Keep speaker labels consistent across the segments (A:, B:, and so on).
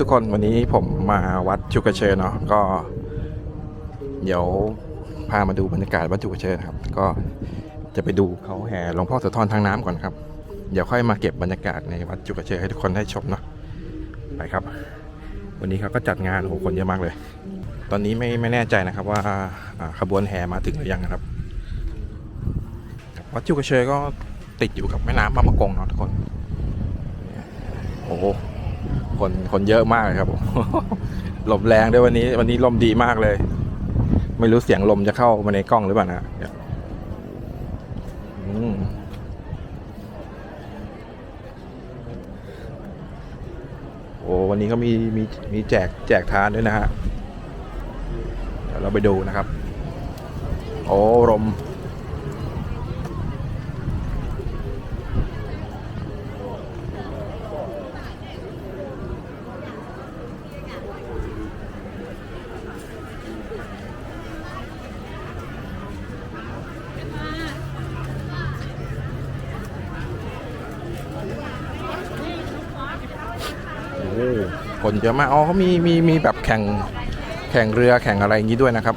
A: ทุกคนวันนี้ผมมาวัดจุกเชยเนาะก็ เดี๋ยวพามาดูบรรยากาศวัดจุกเชยนครับ ก็จะไปดูเขาแห่หลวงพ่อโสธรทางน้ำก่อนครับ เดี๋ยวค่อยมาเก็บบรรยากาศในวัดจุกเชยให้ทุกคนได้ชมเนาะไปครับ วันนี้เขาก็จัดงานโอ้โหคนเยอะมากเลย ตอนนี้ไม่ไม่แน่ใจนะครับว่าขบวนแห่มาถึงหรือยังนะครับวัดจุกเชยก็ติดอยู่กับแม่น้ำบางประกงเนาะทุกคน โอ้ คนคนเยอะมากครับผมลมแรงด้วยวันนี้ วันนี้ลมดีมากเลย ไม่รู้เสียงลมจะเข้ามาในกล้องหรือเปล่านะโอ้วันนี้ก็มีมีมีแจกแจกทานด้วยนะฮะเดี๋ยวเราไปดูนะครับ โอ้ลม โอ้ คนเยอะมากอ๋อเขามีมีมีแบบแข่งแข่งเรือแข่งอะไรอย่างนี้ด้วยนะครับ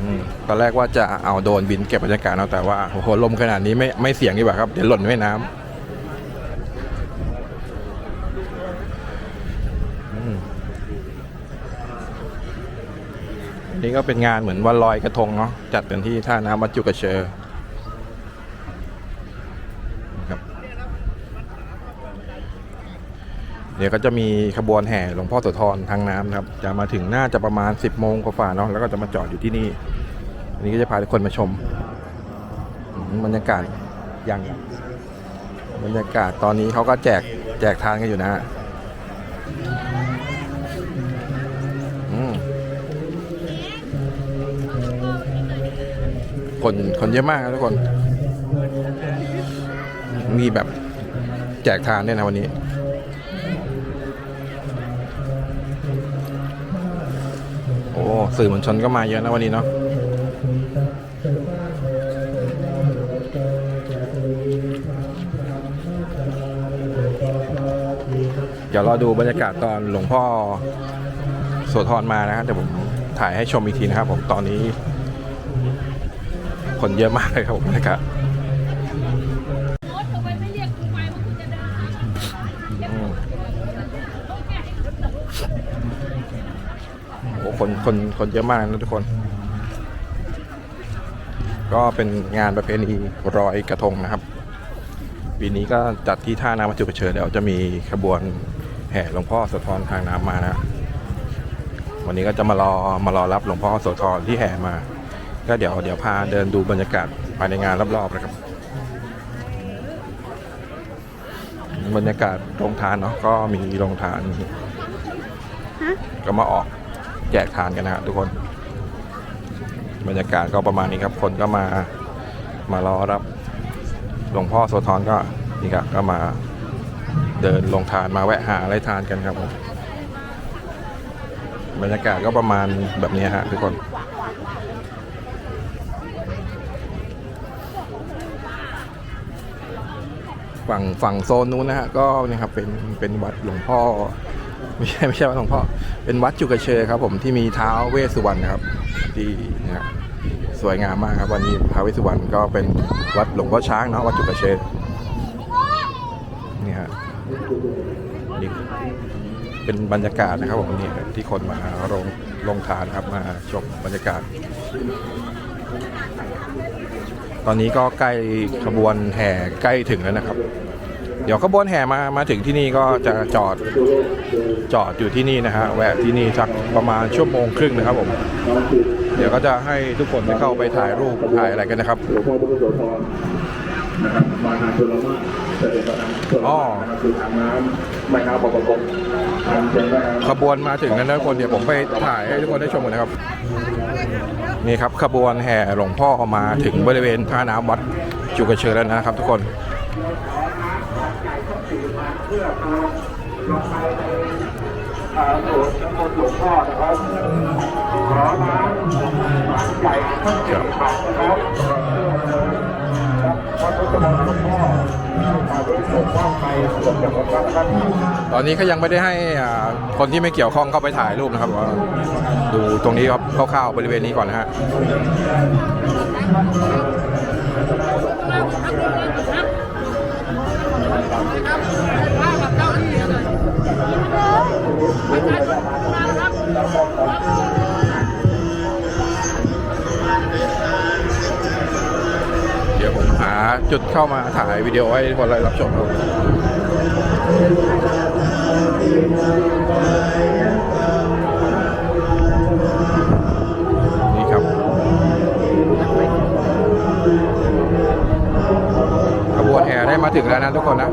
A: อตอนแรกว่าจะเอาโดนบินเก็บบรรยากาศเนาะแต่ว่าโอ้โหลมขนาดนี้ไม่ไม่เสี่ยงดีกว่าครับเดี๋ยวหล่นแม่น้ำอันนี่ก็เป็นงานเหมือนวันลอยกระทงเนาะจัดกันที่ท่าน้ำวัดจุกระเชอครับ เดี๋ยวก็จะมีขบวนแห่หลวงพ่อโสธรทางน้ำนะครับ จะมาถึงน่าจะประมาณ 10โมงกว่าๆเนาะแล้วก็จะมาจอดอยู่ที่นี่ อันนี้ก็จะพาทุกคนมาชมบรรยากาศยังบรรยากาศตอนนี้เขาก็แจกแจกทานกันอยู่นะฮะคนคนเยอะมากครับทุกคน มีแบบแจกทานด้วยนะวันนี้ อ้สื่อมวลชนก็มาเยอะนะวันนี้เนาะเดี๋ยวรอดูบรรยากาศตอนหลวงพ่อโสธรมานะครับเดี๋ยวผมถ่ายให้ชมอีกทีนะครับผมตอนนี้ คนเยอะมากเลยครับผมบรรยากาศ โอ้คนคนคนเยอะมากนะทุกคน ก็เป็นงานประเพณีรอยกระทงนะครับ ปีนี้ก็จัดที่ท่าน้ำวัดจุกเชิญเดี๋ยวจะมีขบวนแห่หลวงพ่อโสธรทางน้ำมานะ วันนี้ก็จะมารอมารอรับหลวงพ่อโสธรที่แห่มา ก็เดี๋ยวเดี๋ยวพาเดินดูบรรยากาศภายในงานรอบๆนะครับบรรยากาศโรงทานเนาะก็มีโรงทานก็มาออก แจกทานกันนะครับทุกคน บรรยากาศก็ประมาณนี้ครับ คนก็มามารอรับ หลวงพ่อโสธรก็นี่ครับก็มาเดินลงทานมาแวะหาอะไรทานกันครับผมบรรยากาศก็ประมาณแบบนี้ฮะทุกคนฝั่งฝั่งโซนนู้นนะฮะก็นี่ครับเป็นเป็นวัดหลวงพ่อ ไม่ใช่ไม่ใช่วัดหลวงพ่อ เป็นวัดจุกเชยครับผมที่มีเท้าเวสสุวรรณครับ ที่นะครับสวยงามมากครับวันนี้ท้าวเวสสุวรรณก็เป็นวัดหลวงพ่อช้างเนาะวัดจุกเชยนี่ฮะนี่เป็นบรรยากาศนะครับผมนี่ที่คนมาลงลงทานครับมาชมบรรยากาศ ตอนนี้ก็ใกล้ขบวนแห่ใกล้ถึงแล้วนะครับ เดี๋ยวขบวนแห่มามาถึงที่นี่ก็จะจอดจอดอยู่ที่นี่นะฮะแวะที่นี่สักประมาณชั่วโมงครึ่งนะครับผม เดี๋ยวก็จะให้ทุกคนได้เข้าไปถ่ายรูปถ่ายอะไรกันนะครับ
B: หลวงพ่อพรนะครับมาทางชลมาศเจมาทางชล
A: อ๋อ
B: มาศนะครับคือทางน้ำแม่น้ำบางปกงทางเป็นแม่น้ำ
A: ขบวนมาถึงแล้วนะทุกคนเดี๋ยวผมไปถ่ายให้ทุกคนได้ชมกันนะครับ นี่ครับขบวนแห่หลวงพ่อมาถึงบริเวณท่าน้ำวัดจุกเชยแล้วนะครับทุกคน
B: อ่าหลวงน้ำมนต์หลวงพ่อนะครับขอน้ำใหญ่ท่านเจ็ดบาทนะครับครับพระพุทธมนต์หลวงพ่อ
A: ตอนนี้ก็ยังไม่ได้ให้คนที่ไม่เกี่ยวข้องเข้าไปถ่ายรูปนะครับว่าดูตรงนี้ครับคร่าวๆบริเวณนี้ก่อนนะฮะ จุดเข้ามาถ่ายวิดีโอให้คนได้รับชมครับนี่ครับขบวนแห่ได้มาถึงแล้วนะทุกคนนะ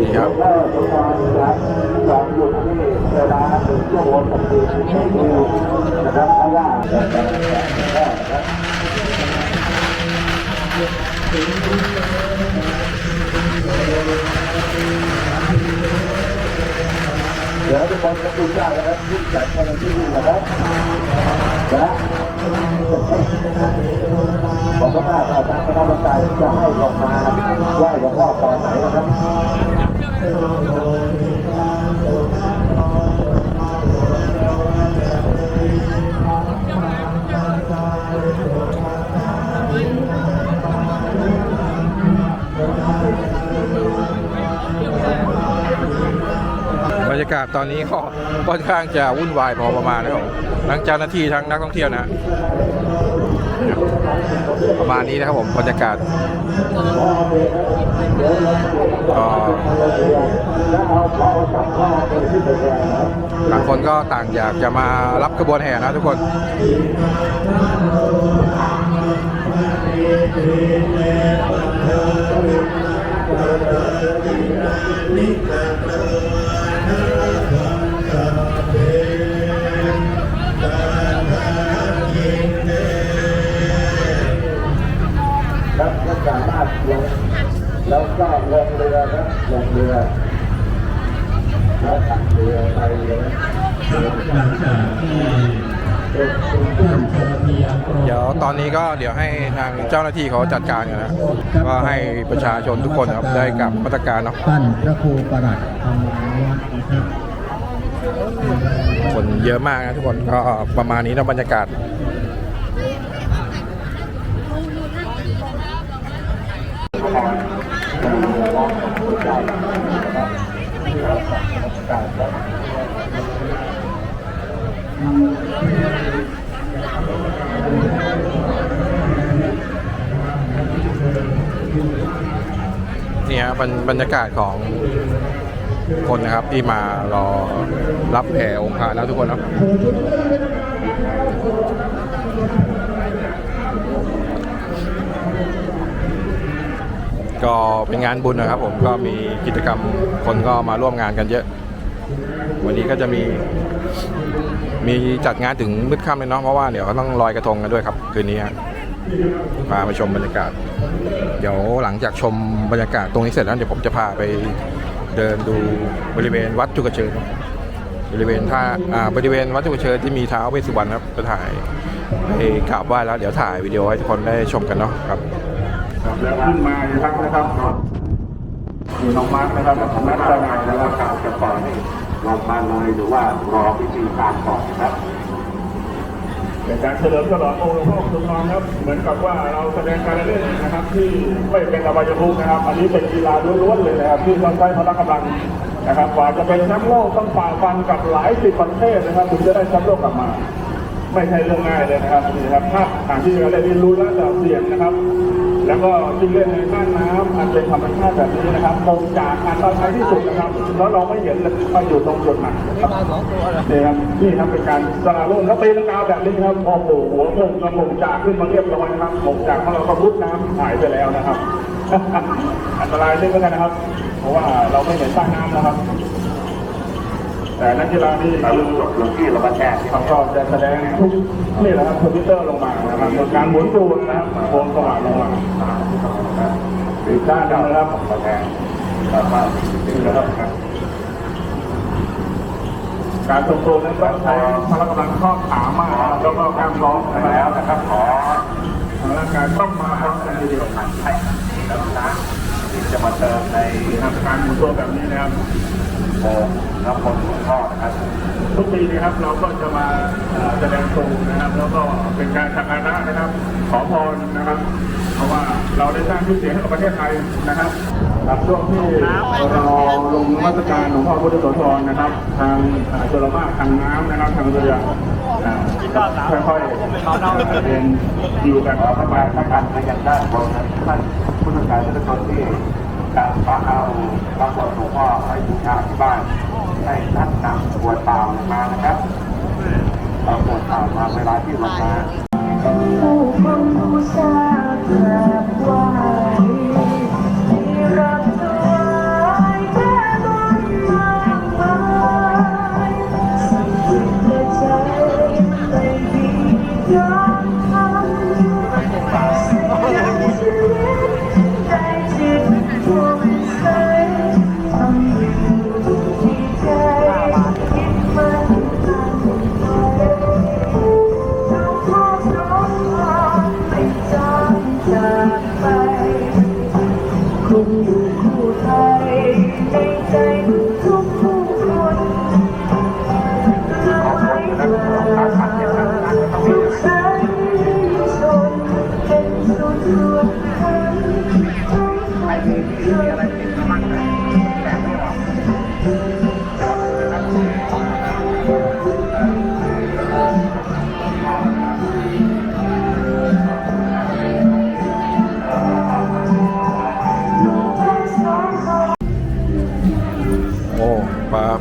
A: นี่ครับ
B: เออทุกคนะครับจองอยู่ที่เวลาหนึ่งชั่วโมงกับสี่สิบนาทีนะครับเพราะว่านะครับ เดี๋ยวทุกคนจะดูได้นะครับที่จัดกันที่นี่นะครับนะผมก็ว่าทางคณะกรรมการจะให้ลงมาไหว้หลวงพ่อตอนไหนนะครับา
A: กาศตอนนี้ก็ค่อนข้างจะวุ่นวายพอประมาณนะครับทั้งเจ้าหน้าที่ทั้งนักท่องเที่ยวนะประมาณนี้นะครับผมบรรยากาศก็ต่างคนก็ต่างอยากจะมารับกระบวนแห่นะทุกคน
B: แล้วก็สามารถลงแล้วก็ลงเรือครับลงเรือแล้วขับเรือไปเลย
C: หลังจากที่
A: เดี๋ยวตอนนี้ก็เดี๋ยวให้ทางเจ้าหน้าที่เขาจัดการกันนะก็ให้ประชาชนทุกคนครับได้กลับมาตรการเนาะ
C: ท่านพระครูประหลัดธรรมวัฒน์นะครับ
A: คนเยอะมากนะทุกคนก็ประมาณนี้นะบรรยากาศ นี่ฮะบรรบรรยากาศของคนนะครับที่มารอรับแห่องค์พระแล้วทุกคนเนา ก็เป็นงานบุญนะครับ ผมก็มีกิจกรรมคนก็มาร่วมงานกันเยอะ วันนี้ก็จะมีมีจัดงานถึงมืดค่ำเลยเนาะเพราะว่าเดี๋ยวก็ต้องลอยกระทงกันด้วยครับ คืนนี้ฮะพามาชมบรรยากาศ เดี๋ยวหลังจากชมบรรยากาศตรงนี้เสร็จแล้วเดี๋ยวผมจะพาไปเดินดูบริเวณวัดจุกเชิญบริเวณท่าอ่าบริเวณวัดจุกเชิญที่มีท้าวเวสสุวรรณครับจะถ่ายไปกราบไหว้แล้วเดี๋ยวถ่ายวิดีโอให้ทุกคนได้ชมกันเนาะครับ
B: แล้วขึ้นมาอีกครั้งนะครับมีน้องมาร์คนะครับนัดเจ้านายนะครับการจะปล่อยลงมาเลยหรือว่ารอพิธีการก่อนนะครับ
D: เป็นการเฉลิมฉลององค์หลวงพ่อคุณทองครับ เหมือนกับว่าเราแสดงการเล่นนะครับ ที่ไม่เป็นอบายมุขนะครับ อันนี้เป็นกีฬาล้วนๆเลยนะครับที่ต้องใช้พละกำลังนะครับกว่าจะเป็นแชมป์โลกต้องฝ่าฟันกับหลายสิบประเทศนะครับถึงจะได้แชมป์โลกกลับมา ไม่ใช่เรื่องง่ายเลยนะครับนี่นะครับภาพทางที่เราได้เรียนรู้และจะเสี่ยงนะครับ แล้วก็ที่เล่นในน่านน้ำอันเป็นธรรมชาติแบบนี้นะครับคงจากอันตรายที่สุดนะครับแล้วเราไม่เห็นเลยว่าอยู่ตรงจุดไหนครับนี่ครับนี่ครับเป็นการสลาลุ่นแล้วตีลังกาวแบบนี้ครับพอโผล่หัวพุ่งกระมงจากขึ้นมาเรียบร้อยนะครับหมงจากของเราก็รุดน้ำหายไปแล้วนะครับ อันตรายเช่นกันนะครับ เพราะว่าเราไม่เห็นใต้น้ำนะครับ แต่นักกีฬาที่
B: เราลุกจบลงที่เราก็แช่ที่
D: เขาก็จะแสดงทุกนี่แหละครับคอมพิวเตอร์ลงมานะครับการหมุนตูนนะครับโค้งสว่างลงมาอีกด้านหนึงนะครับ
B: มาแทนแบบว่า
D: นี่นะครับการทรงตัวนั้นต้องใช้พละกำลังข้อขามากแล้วก็กามท้องนะค
B: แล้วนะครับขอ
D: ทางร่างกายต้องมาพร้อมกันทีเดียว
B: ให้แล้วนะจะมาเติมใน
D: ทำการหมุนตัวแบบนี้นะครับ
B: โอ่งน้ำมนต์หลวงพ่อนะครับ
D: ทุกปีนะครับเราก็จะมาแสดงตูนะครับ แล้วก็เป็นการสักการะนะครับ ขอพรนะครับ เพราะว่าเราได้สร้างชื่อเสียงให้กับประเทศไทยนะครับครับช่วงที่เราลงนมัสการหลวงพ่อพุทธโสธรนะครับ ทางเอ่อชลมาทางน้ำนะครับทางเรือค่อยๆเดินอยู่กัน
B: ขอพระบาทพระกันยังด้านบนท่านผู้จัดการทุกคนที่ การพาเอาพระบทหลวงพ่อให้บูชาที่บ้านให้ท่านนำบวชเปล่ามานะครับเราบวชเปล่ามาเวลาที่ลงมา
E: ผู้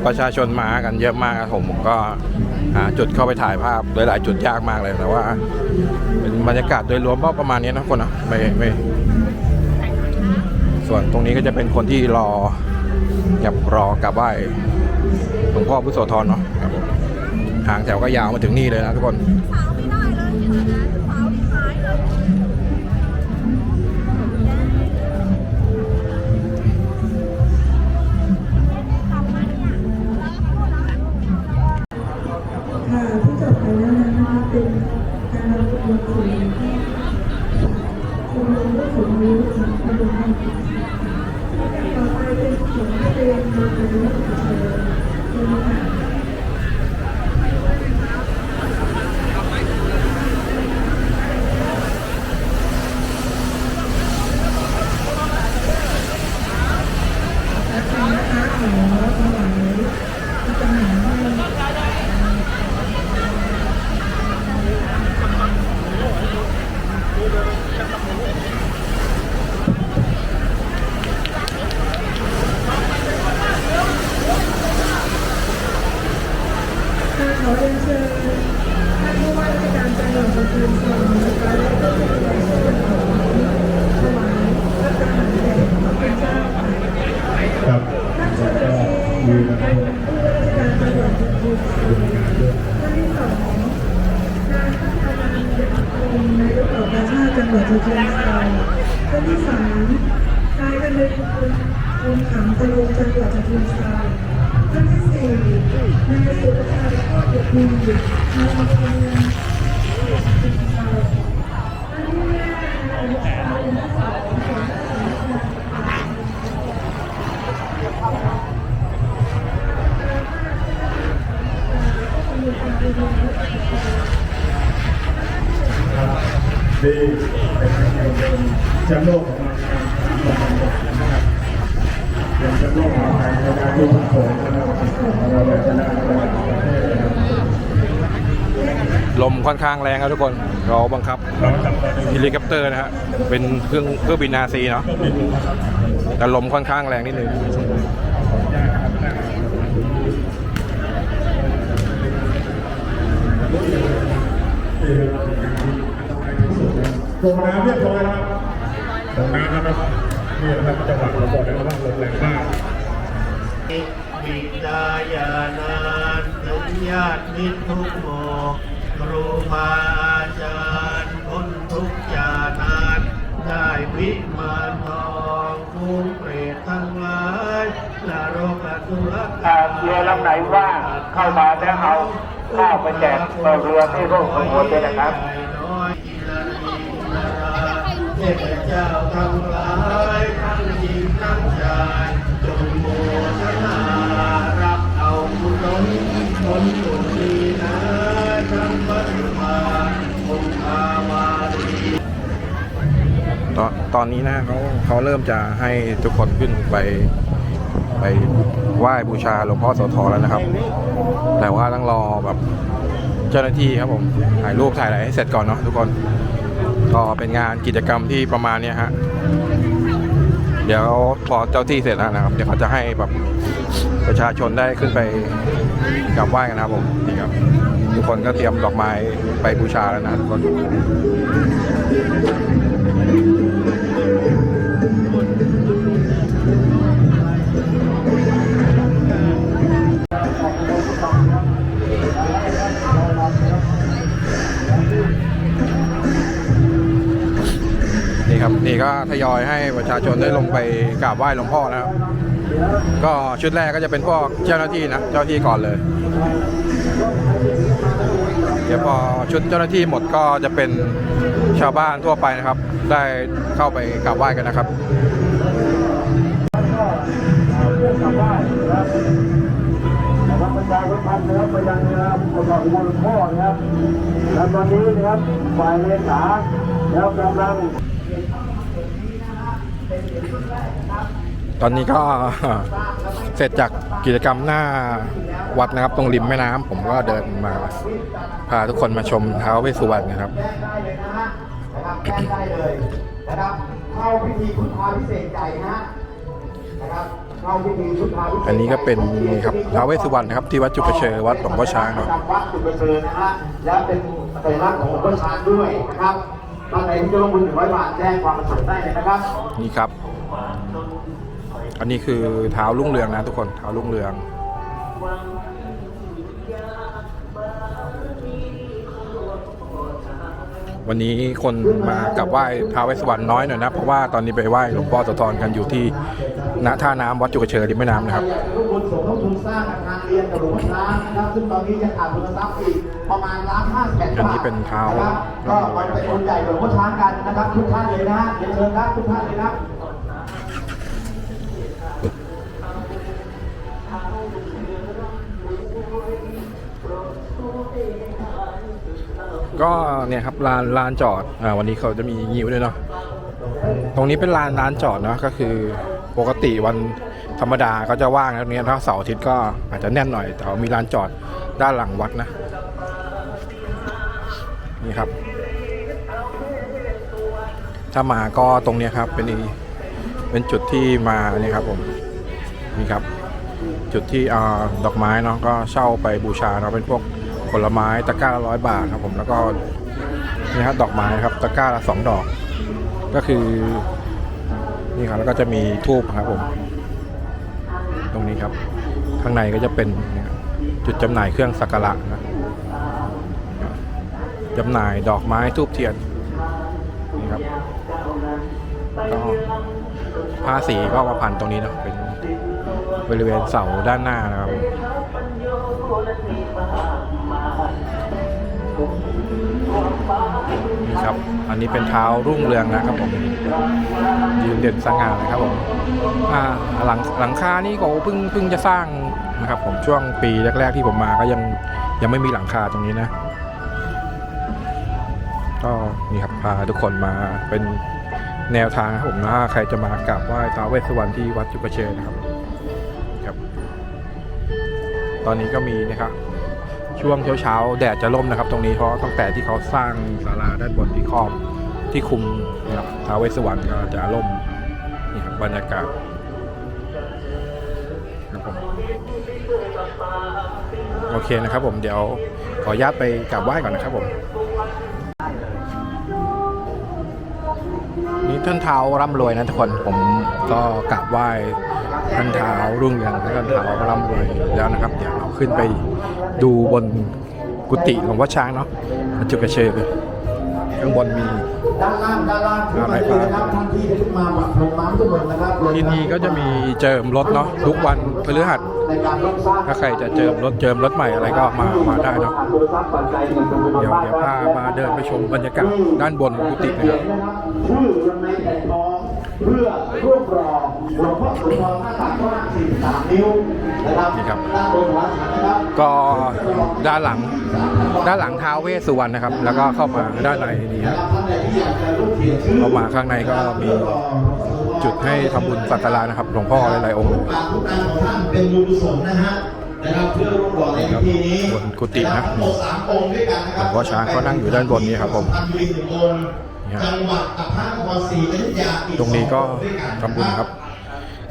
E: ประ
A: ประชาชนมากันเยอะมากครับผมผมก็หาจุดเข้าไปถ่ายภาพหลายๆจุดยากมากเลยแต่ว่าเป็นบรรยากาศโดยรวมก็ประมาณนี้นะคนนะไม่ไม่ส่วนตรงนี้ก็จะเป็นคนที่รอกับรอกลับไหว้หลวงพ่อพุทธโสธรเนาะครับผมทางแถวก็ยาวมาถึงนี่เลยนะทุกคน
E: รำบวงสรวงที่ชมรมผู้สูงอายุสังคมไทยต่อไปเป็นเสียงนักเรียนมาเป็นนักเรียนเชิญค่ะ ค่ะขอเรียนเชิญท่านผู้ว่าราชการจังหวัดปทุมธานีนะคะและก็ผู้บริหารส่วนของถวายพระทหารแด่พระคุณเจ้าค่ะ
C: ครับ
E: ท่านช
C: แล้ว
E: ล
C: ก็
E: ชี
C: มี
E: เป็
C: นะ
E: น
C: ครับ
E: ผู้ว่าราชการจังหวัดปทุมธานีท่านที่สองนายพัฒนาเดชพงศ์นายกเหล่ากาชาติจั งหวัดฉะเชิงเทราท่านที่สามนายกันเลยคุณคุณขังตะลุงจังหวัดฉะเชิงเทราท่านที่สี่นายสุรชัยโคตรบุตรมีนายอำเภอ ดีเป็
C: นแชมป์โลกของเรานะครับเป็นแชมป์โลกของไทยในการที่ผสมนะครับเราชนะเทศนะครับ
A: ลมค่อนข้างแรงครับทุกคน เราบังคับ
C: เฮ
A: ลิคอปเตอร์นะฮะ เป็นเครื่องเครื่องบินนาซีเนาะ แต่ลมค่อนข้างแรงนิดนึง
C: ลงน้ำเรียบร้อยแล้วลงน้ำนะครับนี่นะครับจังหวะเราบอกได้ว่าลมแรงมาก
F: วิดายานันถึงญาติมิตรทุกหมู่ครูบาอาจารย์พ้นทุกข์จานานได้วิมานทองคุ้มเปรตทั้งหลายละโรกอสุร
B: อ่าเรือลำไหนว่าเข้ามาแล้วเอาข้าวไปแจกเรือที่ร่วมขบวนด้วยนะครับ
F: พเจ้าทั้งหลายทั้งหญิงน้ำใจจงโมทนารับเอาบุญล้นผลบุญดีนะทั้งปริมาณองค์อาวารี
A: ตอนตอนนี้นะเขาเขาเริ่มจะให้ทุกคนขึ้นไปไปไหว้บูชาหลวงพ่อโสธรแล้วนะครับ แต่ว่าต้องรอแบบเจ้าหน้าที่ครับผมถ่ายรูปถ่ายอะไรให้เสร็จก่อนเนาะทุกคน ก็เป็นงานกิจกรรมที่ประมาณเนี้ยฮะ เดี๋ยวพอเจ้าที่เสร็จแล้วนะครับ เดี๋ยวเขาจะให้แบบประชาชนได้ขึ้นไปกราบไหว้กันนะครับผมนี่ครับทุกคนก็เตรียมดอกไม้ไปบูชาแล้วนะทุกคน ยอยให้ประชาชนได้ลงไปกราบไหว้หลวงพ่อนะครับ ก็ชุดแรกก็จะเป็นพวกเจ้าหน้าที่นะเจ้าหน้าที่ก่อนเลย เดี๋ยวพอชุดเจ้าหน้าที่หมดก็จะเป็นชาวบ้านทั่วไปนะครับ ได้เข้าไปกราบไหว้กันนะครับ
B: นะครับประชาสัมพันธ์นะครับไปยังนะครับประกอบอุโบสถพ่อนะครับและตอนนี้นะครับฝ่ายเลขาแล้วกำลัง
A: ตอนนี้ก็เสร็จจากกิจกรรมหน้าวัดนะครับ ตรงริมแม่น้ำผมก็เดินมา พาทุกคนมาชมท้าวเวสสุวรรณนะครับ
G: ได้เลยนะฮะนะครับได้เลยนะครับเข้าพิธีพุทธาพิเศษใหญ่นะฮะนะครับเข้าพิธีพุทธาพิเศษ
A: อันนี้ก็เป็นนี่ครับท้าวเวสสุวรรณนะครับที่วัดจุกเชอวัดหลวงพ่อช้างเนาะ
G: จำวัดจุกเชอนะฮะและเป็นสัญลักษณ์ของหลวงพ่อช้างด้วยนะครับท่านไหนที่จะลงทุนหนึ่งร้อยบาทแจ้งความประสงค์ได้เลยนะครับ
A: นี่ครับ อันนี้คือเท้ารุ่งเรืองนะทุกคนเท้ารุ่งเรือง วันนี้คนมากราบไหว้ท้าวเวสสุวรรณน้อยหน่อยนะเพราะว่าตอนนี้ไปไหว้หลวงพ่อโสธรกันอยู่ที่ณท่าน้ำวัดจุกเชอริมแม่น้ำนะครับ
G: ทุกคนสมทบทุนสร้างอาคารเรียนกับหลวงพ่อช้างนะครับซึ่งตอนนี้ยังขาดทุนทรัพย์อีกประมาณล้านห้าแสนบาท
A: อันนี้เป็นเท้า
G: นะครับก็มาเป็นคนใหญ่กับหลวงพ่อช้างกันนะครับทุกท่านเลยนะฮะเรียนเชิญครับทุกท่านเลยครับ
A: ก็เนี่ยครับลานลานจอดอ่าวันนี้เขาจะมีงิ้วด้วยเนาะตรงนี้เป็นลานลานจอดเนาะก็คือปกติวันธรรมดาก็จะว่างนะตรงนี้ถ้าเสาร์อาทิตย์ก็อาจจะแน่นหน่อย แต่ว่ามีลานจอดด้านหลังวัดนะ นี่ครับ ถ้ามาก็ตรงเนี้ยครับ เป็นอีเป็นจุดที่มาเนี่ยครับผมนี่ครับ จุดที่อ่าดอกไม้เนาะก็เช่าไปบูชาเนาะเป็นพวก ผลไม้ตะกร้าละร้อยบาทครับผมแล้วก็นี่ครับดอกไม้ครับตะกร้าละสองดอก ก็คือนี่ครับแล้วก็จะมีทูบครับผม ตรงนี้ครับ ข้างในก็จะเป็นจุดจำหน่ายเครื่องสักการะนะจำหน่ายดอกไม้ทูบเทียนนี่ครับก็ผ้าสีก็มาพันตรงนี้นะเป็นบริเวณเสาด้านหน้านะครับ ครับ อันนี้เป็นเท้ารุ่งเรืองนะครับผมยืนเด่นสง่าเลยครับผมหลังหลังคานี่ก็เพิ่งเพิ่งจะสร้างนะครับ ผมช่วงปีแรกๆที่ผมมาก็ยังยังไม่มีหลังคาตรงนี้นะ ก็นี่ครับพาทุกคนมาเป็นแนวทางครับผมนะใครจะมากราบไหว้ท้าวเวสสวรรณที่วัดจุกเชยนะครับครับ ตอนนี้ก็มีนะครับ ช่วงเช้าๆแดดจะร่มนะครับตรงนี้เพราะตั้งแต่ที่เขาสร้างศาลาด้านบนที่ครอบที่คุมนะครับท้าวเวสสวรรณก็จะร่มนี่ครับบรรยากาศนะครับผมโอเคนะครับผมเดี๋ยวขออนุญาตไปกราบไหว้ก่อนนะครับผมนี่ท่านเท้าร่ำรวยนะทุกคนผมก็กราบไหว้ท่านเท้ารุ่งเรืองและท่านเท้าร่ำรวยแล้วนะครับเดี๋ยวเรา ขึ้นไปดูบนกุฏิหลวงพ่อช้างเนาะพระจุกเชยข้างบนมี
G: ด้านล่างด้านล่างขึ้นมาเลยนะครับท่านที่ได้ขึ้นมาปรับพรมน้ำทุกคนนะครับ
A: ที่นี่ก็จะมีเจิมรถเนาะทุกวันพฤหัส
G: ในการร่วมสร้าง
A: ถ้าใครจะเจิมรถเจิมรถใหม่อะไรก็มามาได้เนาะเดี๋ยวเดี๋ยวพามาเดินไปชมบรรยากาศด้านบนกุฏินะครับ
G: ชื่อลงในแผ่นทองเพื่อรวบรอหลวงพ่อโสธรหน้าตักกว้าง43นิ้วนะครับ
A: นี่ครับ
G: ด้านบนหัวฉันนะครับ
A: ก็ด้านหลัง ด้านหลังท้าวเวสสุวรรณนะครับ แล้วก็เข้ามาด้านในนี่ครับ
G: ท่านใดที่อยากจะร่วมเขียนชื่อ
A: เข้ามาข้างในก็มีจุดให้ทำบุญสักการะนะครับ หลวงพ่อหลายๆองค์เลย
G: ปากทุกการของท่านเป็นบุญกุศลนะฮะนะครับเพื่อร่วมรอในพิธีนี้
A: บนกุฏินะ
G: ทั้งหมดสามองค์ด้วยกันนะครั
A: หลวงพ่อช้างก็นั่งอยู่ด้านบนนี้ครับผม
G: สุพรรณบุรีหนึ่งองค์
A: นี่ครับ
G: จังหวัดพระนครศรีอยุธยาอีก
A: ตรงนี้ก็
G: สอองค์ด้วยกัน
A: ทำบุญครับ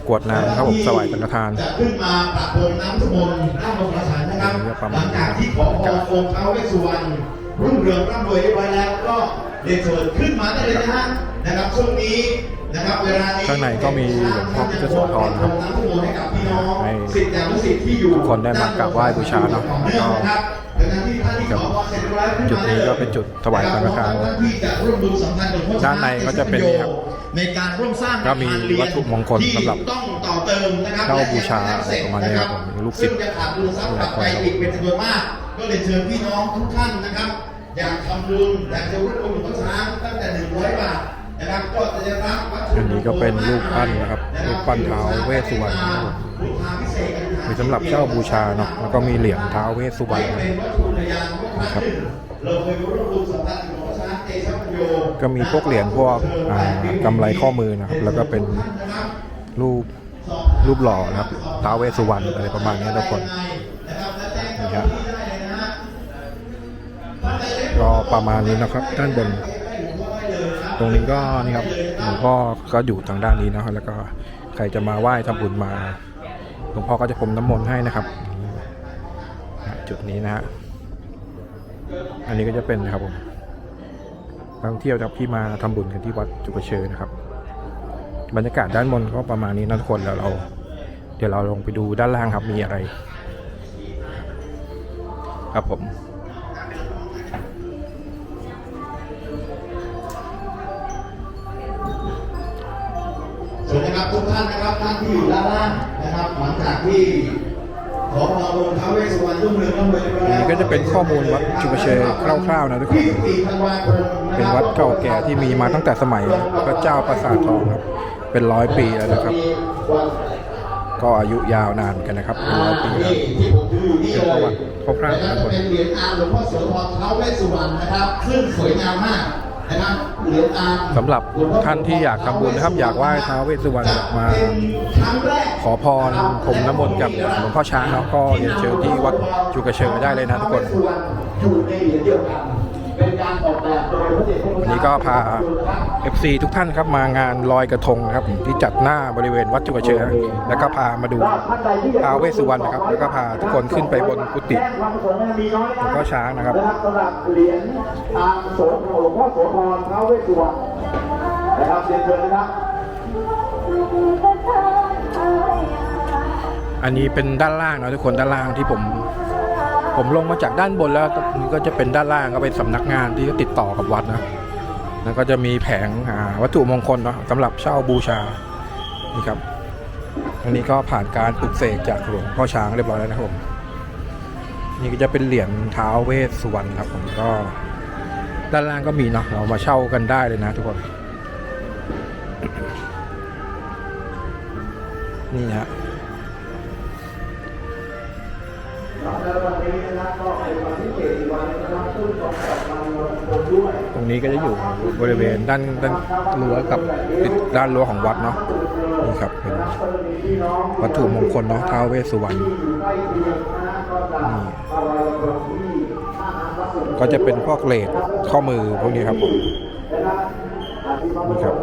A: กรวดน้ำครับผมสวายสังฆทาน
G: จะขึ้นมาประพรมน้ำทุมนต์น้ำมนต์พระฉันนะครับ
A: เดี๋ยวประ
G: ห
A: มา
G: ลั
A: ณ
G: งจากที่ขอพรองค์ท้าวเวสสุวรรณรุ่งเรืองร่ำรวยเรียบร้อยแล้วก็เรียนเชิญขึ้นมาได้เลยนะฮะนะครับช่วงนี้ นะครับเวลานี้
A: ข้างในก็มีหลวงพ่อพุทธโสธรครับ
G: น้ำทุมนต์ให้กับพี่น้อง
A: ให้
G: ศิษย์ยานุศิษย์ที่อยู่
A: ทุกคนได้มากราบไหว้บูชาเนาะ
G: ต่อเนื่องนะครับดังนั้นที่ท่านที่ขอพรเสร็จเรียบร้อยขึ้น
A: จุด
G: มา
A: นี้
G: ได้เลย
A: ก็เป็นจุดถวายสังฆทาน
G: ท่านที่จะร่วมดูสัมพันธ์กับหลวงพ่อ
A: ด้านในก็จะเป็นนี่ครับ
G: ในการร่วมสร้าง
A: ก็มีวัตถุมงคลสำหรับ
G: ที่ต้องต่อเติมนะครับ
A: เช่าบูชาประมาณนี้ครับผมมีลูกศิษย์
G: ซึ่งจะขาดดุลทรัพย์กลับไปอีกเป็นจำนวนมาก ก็เลยเชิญพี่น้องทุกท่านนะครับ อยากทำบุญอยากจะร่วมบุญหลวงพ่อช้างตั้งแต่หนึ่งร้อยบาท
A: อันนี้ก็เป็นรูปปั้นนะครับรูปปั้นเท้าเวสสุวรรณนะครับมีสำหรับเช่าบูชาเนาะแล้วก็มีเหรียญเท้าเวสสุวรรณ
G: นวัตถุพยานว่าครับก็
A: มีพวกเหรียญพวกอ่ากำไรข้อมือนะครับ แล้วก็เป็นรูปรูปหล่อนะครับท้าเวสสุวรรณอะไรประมาณนี้ทุกคนนี่ครับก็ประมาณนี้นะครับด้านบน ตรงนี้ก็นี่ครับหลวงพ่อก็อยู่ทางด้านนี้นะครับแล้วก็ใครจะมาไหว้ทำบุญมาหลวงพ่อก็จะพรมน้ำมนต์ให้นะครับ จุดนี้นะฮะอันนี้ก็จะเป็นนะครับผมนักท่องเที่ยวครับที่มาทำบุญกันที่วัดจุกเชยนะครับ บรรยากาศด้านบนก็ประมาณนี้นะทุกคนแล้วเรา เดี๋ยวเราลงไปดูด้านล่างครับมีอะไร ครับผม
G: สวัสดีครับทุกท่านนะครับท่านที่อยู่ด้านล่างนะครับหลังจากที่ขอพรองค์ท้าวเวสสุวรรณรุ่งเรืองร่ำรวยเรียบร้อย
A: อัน
G: แล้ว
A: นี้ก็จะเป็นข้อมูลวัดจุกเชยคร่าวๆนะทุกคน
G: 24ธันวาคมะครับ
A: เป็นวัดเก่าแก่ที่มีมาตั้งแต่สมัยพระเจ้าประสาททองครับ เป็นร้อยปีแล้วนะครับ ก็อายุยาวนานกันนะครับเป็นร้อยปีแล้ว
G: ที่ผมถืออยู่นี่
A: เป็น
G: เล
A: ประวั
G: ย
A: ติคร่าวๆนะทุกคน
G: เป็นเหรียญอามหลวงพ่อโสธรท้าวเวสสุวรรณนะครับซึ่งสวยงามมาก นะครับเหรียญอาม
A: สำหรับท่านที่อยากทำบุญนะครับ อยากไหว้ท้าวเวสสุวรรณมา
G: ครั้งแรก
A: ขอพรพรมน้ำมนต์กับหลวงพ่อช้างเนาะก็เรียนเชิญที่วัดจุกเชยได้เลยนะทุกคน
G: อยู่ในเหรียญเดียวกัน เป็นการออกแบบโดยพระเดชพระคุณ
A: วันนี้ก็พา FC ทุกท่านครับมางานลอยกระทงนะครับ ที่จัดหน้าบริเวณวัดจุกเชยแล้วก็พามาดูท้าวเวสสุวรรณนะครับ แล้วก็พาทุกคนขึ้นไปบนกุฏิ
G: แจ้งความประสงค์มีน้อย
A: หลวงพ่อช้างนะครับ
G: สำหรับเหรียญตามโสธรหลวงพ่อโสธรท้าวเวสสุวรรณนะครับเรียนเชิญนะครับ
A: อันนี้เป็นด้านล่างนะทุกคนด้านล่างที่ผม ผมลงมาจากด้านบนแล้วตรงนี้ก็จะเป็นด้านล่างก็เป็นสำนักงานที่ติดต่อกับวัดนะแล้วก็จะมีแผงวัตถุมงคลเนาะสำหรับเช่าบูชานี่ครับอันนี้ก็ผ่านการปลุกเสกจากหลวงพ่อช้างเรียบร้อยแล้วนะครับผมนี่ก็จะเป็นเหรียญท้าวเวสสุวรรณครับผมก็ด้านล่างก็มีเนาะเรามาเช่ากันได้เลยนะทุกคนนี่ฮะ
G: วันนี้นะครับก็เป็นวันที่เจ็ดวันนะครับซึ่งตรงกับวันวันโกนด้วย
A: ตรงนี้ก็จะอยู่บริเวณด้านด้านรั้วกับติดด้านรั้วของวัดเนาะนี่ครับเป็นวัตถุมงคลเนาะท้าวเวสสุวรรณ
G: นี่ก็จะเป็
A: นพวกเลดข้อมือพวกนี้ครับผมนี่ครับ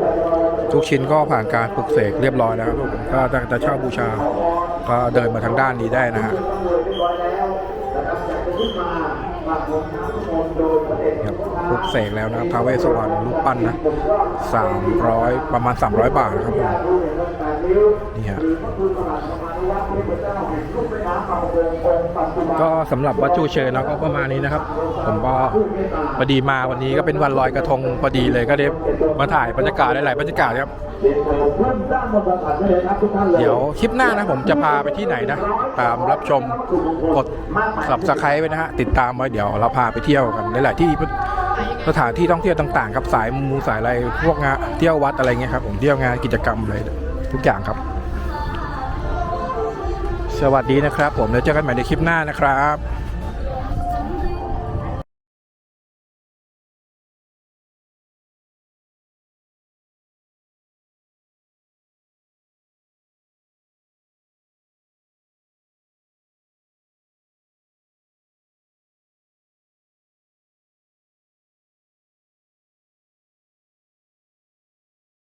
A: ทุกชิ้นก็ผ่านการปลุกเสกเรียบร้อยแล้วครับผมก็จะจะเช่าบูชาก็เดินมาทางด้านนี้ได้นะฮะ
G: ครับอยากจะขึ้นมาปากผมน้ำมนโดยพระเดช
A: ครับปลุกเสกแล้วนะครับท้าเวสสุวรรณรูปปั้นนะสามร้อยประมาณสามร้อยบาทนะครับผม นี่ฮะก็สำหรับวัดจูเชิญนะก็ประมาณนี้นะครับ ผมก็พอดีมาวันนี้ก็เป็นวันลอยกระทงพอดีเลยก็ได้มาถ่ายบรรยากาศหลายๆบรรยากาศครับ เดี๋ยวคลิปหน้านะผมจะพาไปที่ไหนนะ ตามรับชมกด subscribe ไว้นะฮะติดตามไว้เดี๋ยวเราพาไปเที่ยวกันหลายๆที่สถานที่ท่องเที่ยวต่างๆครับสายมูสายอะไรพวกงานเที่ยววัดอะไรเงี้ยครับผมเที่ยวงานกิจกรรมอะไร ทุกอย่างครับ สวัสดีนะครับ ผมแล้วเจอกันใหม่ในคลิปหน้านะครับ